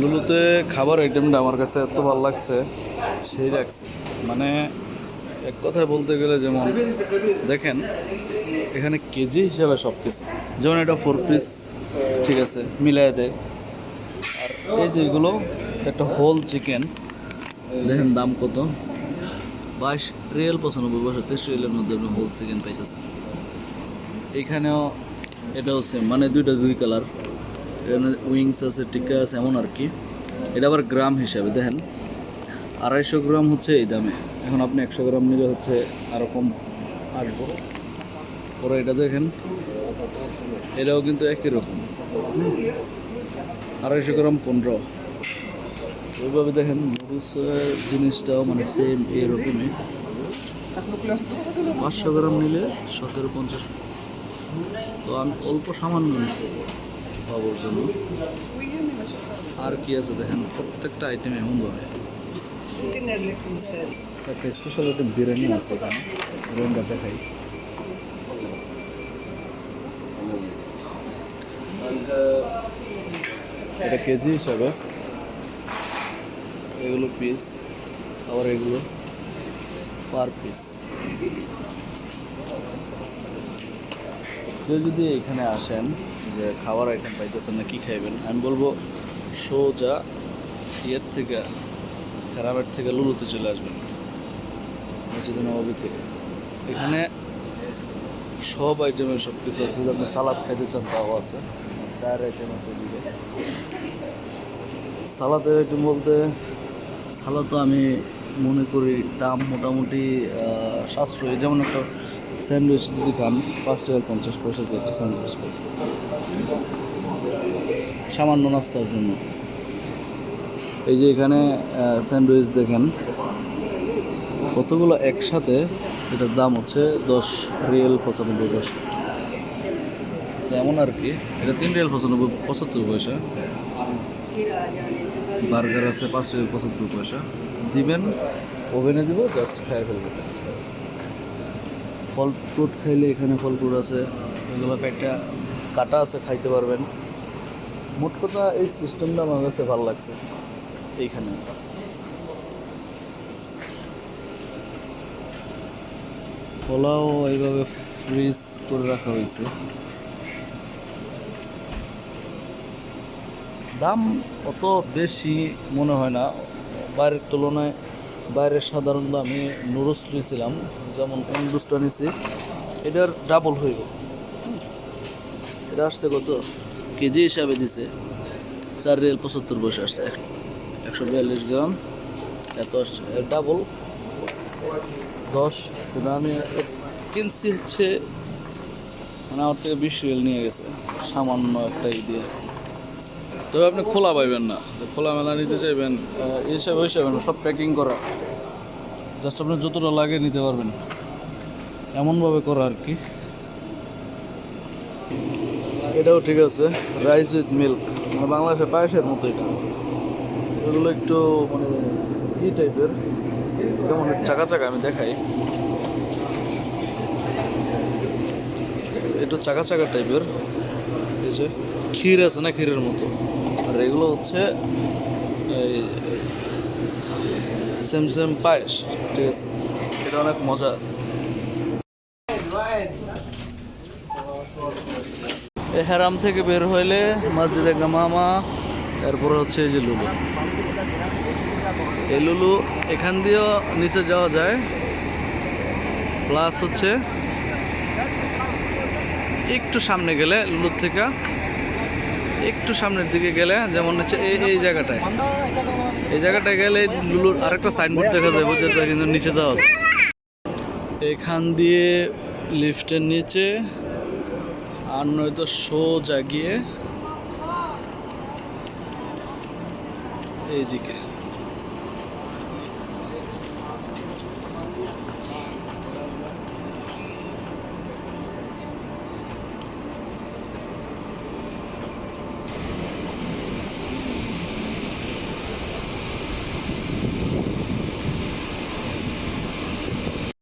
লুলুতে খাবার আইটেমটা আমার কাছে এত ভালো লাগছে, সেই লাগছে। মানে এক কথায় বলতে গেলে যেমন, দেখেন, এখানে কেজি হিসাবে সব কিছু যেমন এটা ফোর পিস ঠিক আছে মিলাই দেয়। আর এই যেগুলো একটা হোল চিকেন দেখেন দাম কত? বাইশ রিয়েল পঁচানব্বই, বছর তেইশ রিয়েলের মধ্যে আপনি হোল চিকেন পাইতেছেন। এখানেও এটাও সেম মানে দুইটা দুই কালার এখানে উইংস আছে, টিকা আছে, এমন আর কি। এটা আবার গ্রাম হিসাবে, দেখেন। আড়াইশো গ্রাম হচ্ছে এই দামে। এখন আপনি একশো গ্রাম নিলে হচ্ছে আরও কম আসব। পরে এটা দেখেন, এটাও কিন্তু একই রকম। আড়াইশো গ্রাম পনেরো। ওইভাবে দেখেন নুডলসের জিনিসটাও মানে সেম এরকমই পাঁচশো গ্রাম নিলে সতেরো পঞ্চাশ। তো আমি অল্প সামান্য নিচ্ছি বাবুর জন্য আর কি আছে দেখেন, প্রত্যেকটা আইটেম এমন ভাবে একটা স্পেশাল একটা বিরিয়ানি আছে এখানে। বিরিয়ানিটা দেখাই। এটা কেজি হিসাবে। এগুলো পিস আবার এগুলো পার পিস কেউ যদি এখানে আসেন যে খাবার আইটেম পাইতেছেন না, কী খাইবেন? আমি বলব, সোজা ইয়ের থেকে খারাপের থেকে লুলুতে চলে আসবেন। মসজিদ নবাবি থেকে। এখানে সব আইটেমের সব কিছু আছে। যদি আপনি সালাদ খাইতে চান, তাও আছে। চার আইটেম আছে এদিকে। সালাদের আইটেম বলতে, সালাদ তো আমি মনে করি দাম মোটামুটি সাশ্রয়ী। যেমন একটা স্যান্ডউইচ যদি খান, পাঁচ টাকা পঞ্চাশ পয়সা দিয়ে একটা স্যান্ডউইচ পাই সামান্য নাস্তার জন্য। এই যে এখানে স্যান্ডউইচ দেখেন, কতগুলো একসাথে এটার দাম হচ্ছে দশ রিয়েল পঁচানব্বই পয়সা। যেমন আর কি, এটা তিন রিয়েল পঁচানব্বই, পঁচাত্তর পয়সা। বার্গার আছে পাঁচ রিয়েল পঁচাত্তর পয়সা। দিবেন, ওভেনে দিব, জাস্ট খাই ফেলবেন। ফল ফ্রুট খাইলে এখানে ফল ফ্রুট আছে, এগুলো একটা কাটা আছে, খাইতে পারবেন। মোট কথা এই সিস্টেমটা আমার কাছে ভালো লাগছে, এইখানে। পোলাও এইভাবে ফ্রিজ করে রাখা হয়েছে। দাম অত বেশি মনে হয় না। বাইরের তুলনায় বাইরের সাধারণ দামে নুডলস নিয়েছিলাম। যেমন নুডলসটা নিয়েছি এটার ডাবল হইব। এটা আসছে কত? কেজি হিসাবে দিছে। চার রিয়েল পঁচাত্তর পয়সা আসছে। এক- একশো বিয়াল্লিশ গ্রাম। এত আসছে। ডাবল দশ। কিন্তু কিনছি হচ্ছে মানে আমার থেকে বিশ রিয়েল নিয়ে গেছে। সামান্য একটা ই দিয়ে। তবে আপনি খোলা পাইবেন না। খোলা মেলা নিতে চাইবেন এই হিসাবে হিসাবে সব প্যাকিং করা। জাস্ট আপনার যতটা লাগে নিতে পারবেন। এমনভাবে করা আর কি। এটাও ঠিক আছে। রাইস উইথ মিল্ক মানে বাংলাদেশের পায়েসের মতো এটা। এগুলো একটু মানে ই টাইপের কেমন চাকা চাকা আমি দেখাই। একটু চাকা চাকা টাইপের এই যে ক্ষীর আছে না ক্ষীরের মতো। আর এগুলো হচ্ছে এই সেম সেম পায়েস ঠিক আছে এটা অনেক মজা হেরাম থেকে বের হইলে মসজিদে গামামা তারপরে হচ্ছে এই যে লুলু। এই লুলু এখান দিয়েও নিচে যাওয়া যায়। প্লাস হচ্ছে একটু সামনে গেলে লুলুর থেকে একটু সামনের দিকে গেলে, যেমন হচ্ছে এই এই জায়গাটায়। এই জায়গাটায় গেলে লুলুর আরেকটা সাইনবোর্ড দেখা যাবে যেটা কিন্তু নিচে যাওয়া এখান দিয়ে লিফটের নিচে, আর নয়তো শো জাগিয়ে এইদিকে।